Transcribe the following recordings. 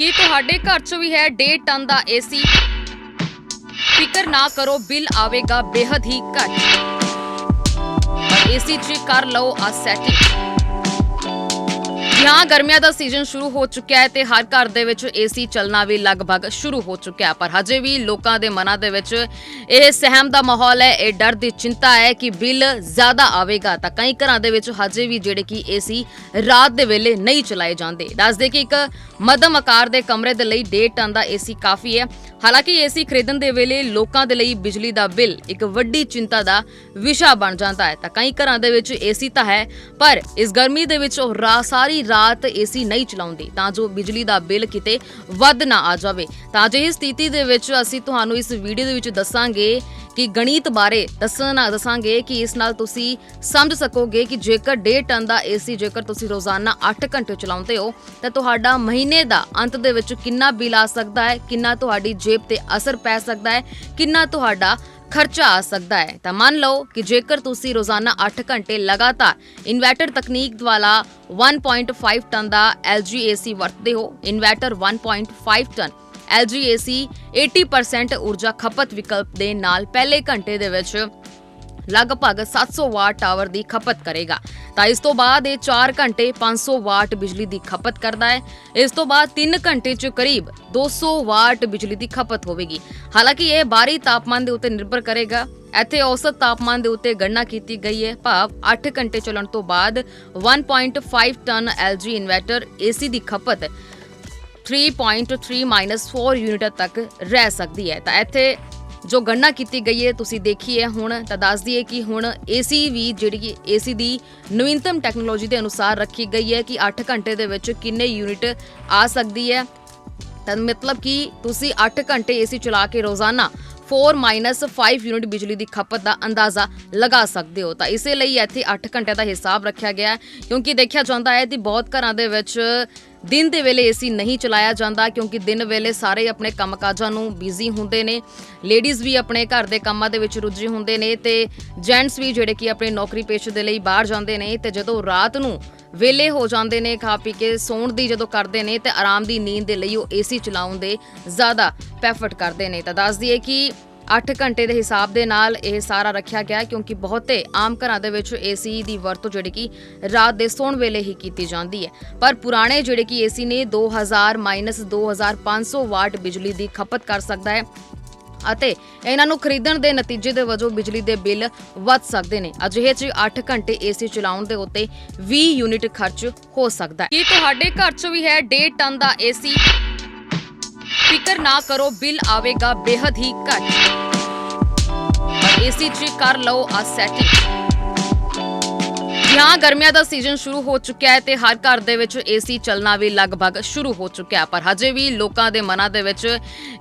ਕੀ ਤੁਹਾਡੇ ਘਰ 'ਚ ਵੀ ਹੈ 1.5 ਟਨ ਦਾ ਏਸੀ ਫਿਕਰ ਨਾ ਕਰੋ, ਬਿੱਲ ਆਵੇਗਾ ਬੇहद ਹੀ ਘੱਟ। ਪਰ ਏਸੀ 'ਚ ਕਰ ਲਓ ਆ ਸੈਟਿੰਗ ਹਾਂ, ਗਰਮੀਆਂ ਦਾ ਸੀਜ਼ਨ ਸ਼ੁਰੂ ਹੋ ਚੁੱਕਿਆ ਹੈ ਤੇ ਹਰ ਘਰ ਦੇ ਵਿੱਚ ਏਸੀ ਚੱਲਣਾ ਵੀ ਲਗਭਗ ਸ਼ੁਰੂ ਹੋ ਚੁੱਕਿਆ ਪਰ ਹਜੇ ਵੀ ਲੋਕਾਂ ਦੇ ਮਨਾਂ ਦੇ ਵਿੱਚ ਇਹ ਸਹਿਮ ਦਾ ਮਾਹੌਲ ਹੈ, ਇਹ ਡਰ ਦੀ ਚਿੰਤਾ ਹੈ ਕਿ ਬਿੱਲ ਜ਼ਿਆਦਾ ਆਵੇਗਾ ਤਾਂ ਕਈ ਘਰਾਂ ਦੇ ਵਿੱਚ ਹਜੇ ਵੀ ਜਿਹੜੇ ਕਿ ਏਸੀ ਰਾਤ ਦੇ ਵੇਲੇ ਨਹੀਂ ਚਲਾਏ ਜਾਂਦੇ। ਦੱਸਦੇ ਕਿ ਇੱਕ ਮੱਧਮ ਆਕਾਰ ਦੇ ਕਮਰੇ ਦੇ ਲਈ 1.5 ਟਨ ਦਾ ਏਸੀ ਕਾਫੀ ਹੈ। ਹਾਲਾਂਕਿ ਏਸੀ ਖਰੀਦਣ ਦੇ ਵੇਲੇ ਲੋਕਾਂ ਦੇ ਲਈ ਬਿਜਲੀ ਦਾ ਬਿੱਲ ਇੱਕ ਵੱਡੀ ਚਿੰਤਾ ਦਾ ਵਿਸ਼ਾ ਬਣ ਜਾਂਦਾ ਹੈ। ਤਾਂ ਕਈ ਘਰਾਂ ਦੇ ਵਿੱਚ ਏਸੀ ਤਾਂ ਹੈ, ਪਰ ਇਸ ਗਰਮੀ ਦੇ ਵਿੱਚ ਉਹ ਰਾ ਸਾਰੀ ਰਾਤ ਏਸੀ ਨਹੀਂ ਚਲਾਉਂਦੇ, ਤਾਂ ਜੋ ਬਿਜਲੀ ਦਾ ਬਿੱਲ ਕਿਤੇ ਵੱਧ ਨਾ ਆ ਜਾਵੇ। ਤਾਂ ਅਜਿਹੀ ਸਥਿਤੀ ਦੇ ਵਿੱਚ ਅਸੀਂ ਤੁਹਾਨੂੰ ਇਸ ਵੀਡੀਓ ਦੇ ਵਿੱਚ ਦੱਸਾਂਗੇ ਕਿ ਗਣਿਤ ਬਾਰੇ ਦੱਸਣਾ ਦੱਸਾਂਗੇ ਕਿ ਇਸ ਨਾਲ ਤੁਸੀਂ ਸਮਝ ਸਕੋਗੇ ਕਿ ਜੇਕਰ 1.5 ਟਨ ਦਾ ਏਸੀ ਜੇਕਰ ਤੁਸੀਂ ਰੋਜ਼ਾਨਾ 8 ਘੰਟੇ ਚਲਾਉਂਦੇ ਹੋ, ਤਾਂ ਤੁਹਾਡਾ ਮਹੀਨੇ ਦਾ ਅੰਤ ਦੇ ਵਿੱਚ ਕਿੰਨਾ ਬਿੱਲ ਆ ਸਕਦਾ ਹੈ, ਕਿੰਨਾ ਤੁਹਾਡੀ ਜੇਬ ਤੇ ਅਸਰ ਪੈ ਸਕਦਾ ਹੈ, ਕਿੰਨਾ ਤੁਹਾਡਾ ਖਰਚਾ ਆ ਸਕਦਾ ਹੈ। ਤਾਂ ਮੰਨ ਲਓ ਕਿ ਜੇਕਰ ਤੁਸੀਂ ਰੋਜ਼ਾਨਾ 8 ਘੰਟੇ ਲਗਾਤਾਰ ਇਨਵਰਟਰ ਤਕਨੀਕ ਵਾਲਾ 1.5 ਟਨ ਦਾ LG AC ਵਰਤਦੇ ਹੋ, ਇਨਵਰਟਰ 1.5 ਟਨ LG AC 80% ਊਰਜਾ ਖਪਤ ਵਿਕਲਪ ਦੇ ਨਾਲ ਪਹਿਲੇ ਘੰਟੇ ਦੇ ਵਿੱਚ ਲਗਭਗ 700 ਵਾਟ ਆਵਰ ਦੀ ਖਪਤ ਕਰੇਗਾ। ਤਾਂ ਇਸ ਤੋਂ ਬਾਅਦ ਇਹ 4 ਘੰਟੇ 500 ਵਾਟ ਬਿਜਲੀ ਦੀ ਖਪਤ ਕਰਦਾ ਹੈ। ਇਸ ਤੋਂ ਬਾਅਦ 3 ਘੰਟੇ 'ਚ ਕਰੀਬ 200 ਵਾਟ ਬਿਜਲੀ ਦੀ ਖਪਤ ਹੋਵੇਗੀ। ਹਾਲਾਂਕਿ ਇਹ ਬਾਹਰੀ ਤਾਪਮਾਨ ਦੇ ਉੱਤੇ ਨਿਰਭਰ ਕਰੇਗਾ। ਇੱਥੇ ਔਸਤ ਤਾਪਮਾਨ ਦੇ ਉੱਤੇ ਗਣਨਾ ਕੀਤੀ ਗਈ ਹੈ। ਭਾਵ 8 ਘੰਟੇ ਚੱਲਣ ਤੋਂ ਬਾਅਦ 1.5 ਟਨ LG ਇਨਵਰਟਰ AC ਦੀ ਖਪਤ 3.3-4 ਯੂਨਿਟ ਤੱਕ ਰਹਿ ਸਕਦੀ ਹੈ। ਤਾਂ ਇੱਥੇ ਜੋ ਗਣਨਾ ਕੀਤੀ ਗਈ ਹੈ, ਤੁਸੀਂ ਦੇਖੀ ਹੈ ਹੁਣ ਤਾਂ ਦੱਸ ਦਈਏ ਕਿ ਹੁਣ AC ਵੀ ਜਿਹੜੀ ਕਿ AC ਦੀ ਨਵੀਨਤਮ ਟੈਕਨੋਲੋਜੀ ਦੇ ਅਨੁਸਾਰ ਰੱਖੀ ਗਈ ਹੈ ਕਿ 8 ਘੰਟੇ ਦੇ ਵਿੱਚ ਕਿੰਨੇ ਯੂਨਿਟ ਆ ਸਕਦੀ ਹੈ। ਤਾਂ ਮਤਲਬ ਕਿ ਤੁਸੀਂ 8 ਘੰਟੇ AC ਚਲਾ ਕੇ ਰੋਜ਼ਾਨਾ 4 5 ਯੂਨਿਟ ਬਿਜਲੀ ਦੀ ਖਪਤ ਦਾ ਅੰਦਾਜ਼ਾ ਲਗਾ ਸਕਦੇ ਹੋ। ਤਾਂ ਇਸੇ ਲਈ ਇੱਥੇ 8 ਘੰਟੇ ਦਾ ਹਿਸਾਬ ਰੱਖਿਆ ਗਿਆ ਹੈ, ਕਿਉਂਕਿ ਦੇਖਿਆ ਜਾਂਦਾ ਹੈ ਕਿ ਬਹੁਤ ਘਰਾਂ ਦੇ ਵਿੱਚ ਦਿਨ ਦੇ ਵੇਲੇ ਏਸੀ ਨਹੀਂ ਚਲਾਇਆ ਜਾਂਦਾ ਕਿਉਂਕਿ ਦਿਨ ਵੇਲੇ ਸਾਰੇ ਆਪਣੇ ਕੰਮਕਾਜਾਂ ਨੂੰ ਬਿਜ਼ੀ ਹੁੰਦੇ ਨੇ। ਲੇਡੀਜ਼ ਵੀ ਆਪਣੇ ਘਰ ਦੇ ਕੰਮਾਂ ਦੇ ਵਿੱਚ ਰੁੱਝੇ ਹੁੰਦੇ ਨੇ ਤੇ ਜੈਂਟਸ ਵੀ ਜਿਹੜੇ ਕਿ ਆਪਣੇ ਨੌਕਰੀ ਪੇਸ਼ੇ ਦੇ ਲਈ ਬਾਹਰ ਜਾਂਦੇ ਨੇ ਤੇ ਜਦੋਂ ਰਾਤ ਨੂੰ ਵੇਲੇ ਹੋ ਜਾਂਦੇ ਨੇ, ਖਾ ਪੀ ਕੇ ਸੌਣ ਦੀ ਜਦੋਂ ਕਰਦੇ ਨੇ ਤੇ ਆਰਾਮ ਦੀ ਨੀਂਦ ਦੇ ਲਈ ਉਹ ਏਸੀ ਚਲਾਉਣ ਦੇ ਜ਼ਿਆਦਾ ਪੈਫਰਟ ਕਰਦੇ ਨੇ। ਤਾਂ ਦੱਸ ਦਈਏ ਕਿ 8 ਘੰਟੇ ਦੇ ਹਿਸਾਬ ਦੇ ਨਾਲ ਇਹ ਸਾਰਾ ਰੱਖਿਆ ਗਿਆ ਕਿਉਂਕਿ ਬਹੁਤੇ ਆਮ ਘਰਾਂ ਦੇ ਵਿੱਚ ਏਸੀ ਦੀ ਵਰਤੋਂ ਜਿਹੜੀ ਕਿ ਰਾਤ ਦੇ ਸੌਣ ਵੇਲੇ ਹੀ ਕੀਤੀ ਜਾਂਦੀ ਹੈ। ਪਰ ਪੁਰਾਣੇ ਜਿਹੜੇ ਕਿ ਏਸੀ ਨੇ 2000 2500 ਵਾਟ ਬਿਜਲੀ ਦੀ ਖਪਤ ਕਰ ਸਕਦਾ ਹੈ ਅਤੇ ਇਹਨਾਂ ਨੂੰ ਖਰੀਦਣ ਦੇ ਨਤੀਜੇ ਦੇ ਵਜੋਂ ਬਿਜਲੀ ਦੇ ਬਿੱਲ ਵੱਧ ਸਕਦੇ ਨੇ। ਅਜਿਹੇ 'ਚ 8 ਘੰਟੇ ਏਸੀ ਚਲਾਉਣ ਦੇ ਉੱਤੇ 20 ਯੂਨਿਟ ਖਰਚ ਹੋ ਸਕਦਾ ਹੈ। ਕੀ ਤੁਹਾਡੇ ਘਰ 'ਚ ਵੀ ਹੈ 1.5 ਟਨ ਦਾ ਏਸੀ ਫਿਕਰ ਨਾ ਕਰੋ ਬਿੱਲ ਆਵੇਗਾ ਬੇहद ਹੀ ਘੱਟ। ਏਸੀ 'ਚ ਕਰ ਲਓ ਆ ਸੈਟਿੰਗ ਹਾਂ ਗਰਮੀਆਂ ਦਾ ਸੀਜ਼ਨ ਸ਼ੁਰੂ ਹੋ ਚੁੱਕਿਆ ਹੈ ਤੇ ਹਰ ਘਰ ਦੇ ਵਿੱਚ ਏਸੀ ਚੱਲਣਾ ਵੀ ਲਗਭਗ ਸ਼ੁਰੂ ਹੋ ਚੁੱਕਿਆ ਪਰ ਹਜੇ ਵੀ ਲੋਕਾਂ ਦੇ ਮਨਾਂ ਦੇ ਵਿੱਚ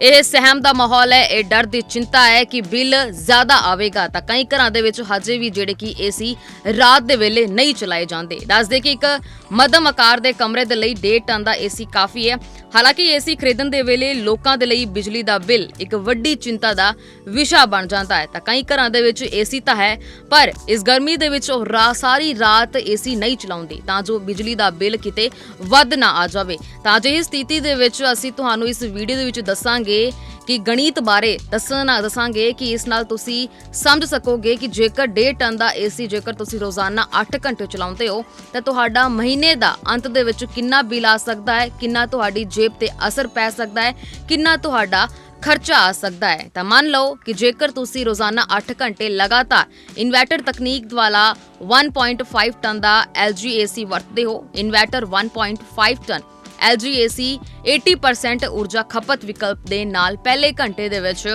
ਇਹ ਸਹਿਮ ਦਾ ਮਾਹੌਲ ਹੈ, ਇਹ ਡਰ ਦੀ ਚਿੰਤਾ ਹੈ ਕਿ ਬਿੱਲ ਜ਼ਿਆਦਾ ਆਵੇਗਾ ਤਾਂ ਕਈ ਘਰਾਂ ਦੇ ਵਿੱਚ ਹਜੇ ਵੀ ਜਿਹੜੇ ਕਿ ਏਸੀ ਰਾਤ ਦੇ ਵੇਲੇ ਨਹੀਂ ਚਲਾਏ ਜਾਂਦੇ। ਦੱਸਦੇ ਕਿ ਇੱਕ ਮੱਧਮ ਆਕਾਰ ਦੇ ਕਮਰੇ ਦੇ ਲਈ 1.5 ਟਨ ਦਾ ਏਸੀ ਕਾਫੀ ਹੈ। ਹਾਲਾਂਕਿ ਏਸੀ ਖਰੀਦਣ ਦੇ ਵੇਲੇ ਲੋਕਾਂ ਦੇ ਲਈ ਬਿਜਲੀ ਦਾ ਬਿੱਲ ਇੱਕ ਵੱਡੀ ਚਿੰਤਾ ਦਾ ਵਿਸ਼ਾ ਬਣ ਜਾਂਦਾ ਹੈ ਤਾਂ ਕਈ ਘਰਾਂ ਦੇ ਵਿੱਚ ਏਸੀ ਤਾਂ ਹੈ, ਪਰ ਇਸ ਗਰਮੀ ਦੇ ਵਿੱਚ ਉਹ ਰਾ, ਸਾਰੀ ਰਾਤ ਏਸੀ ਨਹੀਂ ਚਲਾਉਂਦੇ, ਤਾਂ ਜੋ ਬਿਜਲੀ ਦਾ ਬਿੱਲ ਕਿਤੇ ਵੱਧ ਨਾ ਆ ਜਾਵੇ। ਤਾਂ ਅਜਿਹੀ ਸਥਿਤੀ ਦੇ ਵਿੱਚ ਅਸੀਂ ਤੁਹਾਨੂੰ ਇਸ ਵੀਡੀਓ ਦੇ ਵਿੱਚ ਦੱਸਾਂਗੇ ਕਿ ਗਣਿਤ ਬਾਰੇ ਦੱਸਣਾ, ਦੱਸਾਂਗੇ ਕਿ ਇਸ ਨਾਲ ਤੁਸੀਂ ਸਮਝ ਸਕੋਗੇ ਕਿ ਜੇਕਰ 1.5 ਟਨ ਦਾ ਏਸੀ ਜੇਕਰ ਤੁਸੀਂ ਰੋਜ਼ਾਨਾ 8 ਘੰਟੇ ਚਲਾਉਂਦੇ ਹੋ, ਤਾਂ ਤੁਹਾਡਾ ਮਹੀਨੇ ਦਾ ਅੰਤ ਦੇ ਵਿੱਚ ਕਿੰਨਾ ਬਿੱਲ ਆ ਸਕਦਾ ਹੈ, ਕਿੰਨਾ ਤੁਹਾਡੀ ਜੇਬ ਤੇ ਅਸਰ ਪੈ ਸਕਦਾ ਹੈ, ਕਿੰਨਾ ਤੁਹਾਡਾ ਖਰਚਾ ਆ ਸਕਦਾ ਹੈ। ਤਾਂ ਮੰਨ ਲਓ ਕਿ ਜੇਕਰ ਤੁਸੀਂ ਰੋਜ਼ਾਨਾ 8 ਘੰਟੇ ਲਗਾਤਾਰ ਇਨਵਰਟਰ ਤਕਨੀਕ ਵਾਲਾ 1.5 ਟਨ ਦਾ LG AC ਵਰਤਦੇ ਹੋ, ਇਨਵਰਟਰ 1.5 ਟਨ LG AC 80% ਊਰਜਾ ਖਪਤ ਵਿਕਲਪ ਦੇ ਨਾਲ ਪਹਿਲੇ ਘੰਟੇ ਦੇ ਵਿੱਚ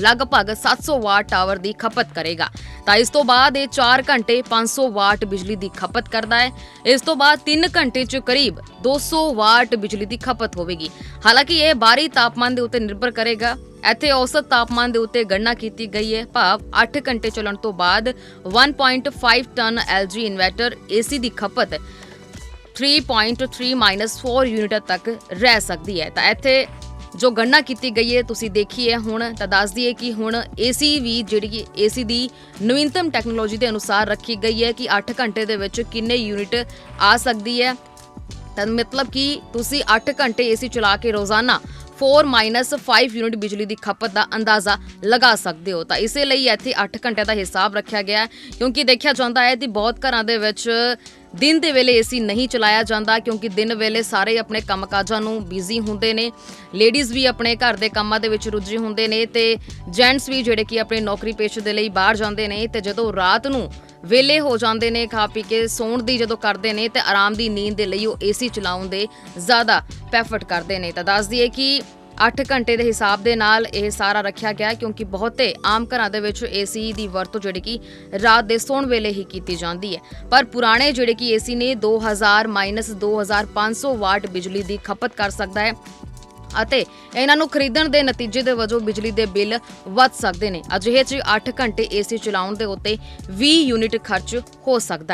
ਲਗਭਗ 700 ਵਾਟ ਟਾਵਰ ਦੀ ਖਪਤ ਕਰੇਗਾ। ਤਾਂ ਇਸ ਤੋਂ ਬਾਅਦ ਇਹ 4 ਘੰਟੇ 500 ਵਾਟ ਬਿਜਲੀ ਦੀ ਖਪਤ ਕਰਦਾ ਹੈ। ਇਸ ਤੋਂ ਬਾਅਦ 3 ਘੰਟੇ 'ਚ ਕਰੀਬ 200 ਵਾਟ ਬਿਜਲੀ ਦੀ ਖਪਤ ਹੋਵੇਗੀ। ਹਾਲਾਂਕਿ ਇਹ ਬਾਹਰੀ ਤਾਪਮਾਨ ਦੇ ਉੱਤੇ ਨਿਰਭਰ ਕਰੇਗਾ। ਇੱਥੇ ਔਸਤ ਤਾਪਮਾਨ ਦੇ ਉੱਤੇ ਗਣਨਾ ਕੀਤੀ ਗਈ ਹੈ। ਭਾਵ 8 ਘੰਟੇ ਚੱਲਣ ਤੋਂ ਬਾਅਦ 1.5 ਟਨ LG ਇਨਵਰਟਰ AC ਦੀ ਖਪਤ 3.3-4 ਯੂਨਿਟ ਤੱਕ ਰਹਿ ਸਕਦੀ ਹੈ। ਤਾਂ ਇੱਥੇ ਜੋ ਗਣਨਾ ਕੀਤੀ ਗਈ ਹੈ, ਤੁਸੀਂ ਦੇਖੀ ਹੈ ਹੁਣ, ਤਾਂ ਦੱਸ ਦਈਏ ਕਿ ਹੁਣ AC ਵੀ ਜਿਹੜੀ ਕਿ AC ਦੀ ਨਵੀਨਤਮ ਟੈਕਨੋਲੋਜੀ ਦੇ ਅਨੁਸਾਰ ਰੱਖੀ ਗਈ ਹੈ ਕਿ 8 ਘੰਟੇ ਦੇ ਵਿੱਚ ਕਿੰਨੇ ਯੂਨਿਟ ਆ ਸਕਦੀ ਹੈ। ਤਾਂ ਮਤਲਬ ਕਿ ਤੁਸੀਂ 8 ਘੰਟੇ ਏਸੀ ਚਲਾ ਕੇ ਰੋਜ਼ਾਨਾ 4 5 ਯੂਨਿਟ ਬਿਜਲੀ ਦੀ ਖਪਤ ਦਾ ਅੰਦਾਜ਼ਾ ਲਗਾ ਸਕਦੇ ਹੋ। ਤਾਂ ਇਸੇ ਲਈ ਇੱਥੇ 8 ਘੰਟੇ ਦਾ ਹਿਸਾਬ ਰੱਖਿਆ ਗਿਆ ਕਿਉਂਕਿ ਦੇਖਿਆ ਜਾਂਦਾ ਹੈ ਕਿ ਬਹੁਤ ਘਰਾਂ ਦੇ ਵਿੱਚ ਦਿਨ ਦੇ ਵੇਲੇ ਏਸੀ ਨਹੀਂ ਚਲਾਇਆ ਜਾਂਦਾ ਕਿਉਂਕਿ ਦਿਨ ਵੇਲੇ ਸਾਰੇ ਆਪਣੇ ਕੰਮਕਾਜਾਂ ਨੂੰ ਬਿਜ਼ੀ ਹੁੰਦੇ ਨੇ। ਲੇਡੀਜ਼ ਵੀ ਆਪਣੇ ਘਰ ਦੇ ਕੰਮਾਂ ਦੇ ਵਿੱਚ ਰੁੱਝੇ ਹੁੰਦੇ ਨੇ ਤੇ ਜੈਂਟਸ ਵੀ ਜਿਹੜੇ ਕਿ ਆਪਣੇ ਨੌਕਰੀ ਪੇਸ਼ੇ ਦੇ ਲਈ ਬਾਹਰ ਜਾਂਦੇ ਨੇ ਤੇ ਜਦੋਂ ਰਾਤ ਨੂੰ ਵੇਲੇ ਹੋ ਜਾਂਦੇ ਨੇ, ਖਾ ਪੀ ਕੇ ਸੌਣ ਦੀ ਜਦੋਂ ਕਰਦੇ ਨੇ ਤੇ ਆਰਾਮ ਦੀ ਨੀਂਦ ਦੇ ਲਈ ਉਹ ਏਸੀ ਚਲਾਉਣ ਦੇ ਜ਼ਿਆਦਾ ਪੈਫਰਟ ਕਰਦੇ ਨੇ। ਤਾਂ ਦੱਸ ਦਈਏ ਕਿ 8 ਘੰਟੇ ਦੇ ਹਿਸਾਬ ਦੇ ਨਾਲ ਇਹ ਸਾਰਾ ਰੱਖਿਆ ਗਿਆ ਕਿਉਂਕਿ ਬਹੁਤੇ ਆਮ ਘਰਾਂ ਦੇ ਵਿੱਚ ਏਸੀ ਦੀ ਵਰਤੋਂ ਜਿਹੜੀ ਕਿ ਰਾਤ ਦੇ ਸੌਣ ਵੇਲੇ ਹੀ ਕੀਤੀ ਜਾਂਦੀ ਹੈ। ਪਰ ਪੁਰਾਣੇ ਜਿਹੜੇ ਕਿ ਏਸੀ ਨੇ 2000 2500 ਵਾਟ ਬਿਜਲੀ ਦੀ ਖਪਤ ਕਰ ਸਕਦਾ ਹੈ ਅਤੇ ਇਹਨਾਂ ਨੂੰ ਖਰੀਦਣ ਦੇ ਨਤੀਜੇ ਦੇ ਵਜੋਂ ਬਿਜਲੀ ਦੇ ਬਿੱਲ ਵੱਧ ਸਕਦੇ ਨੇ। ਅਜਿਹੇ 'ਚ 8 ਘੰਟੇ ਏਸੀ ਚਲਾਉਣ ਦੇ ਉੱਤੇ 20 ਯੂਨਿਟ ਖਰਚ ਹੋ ਸਕਦਾ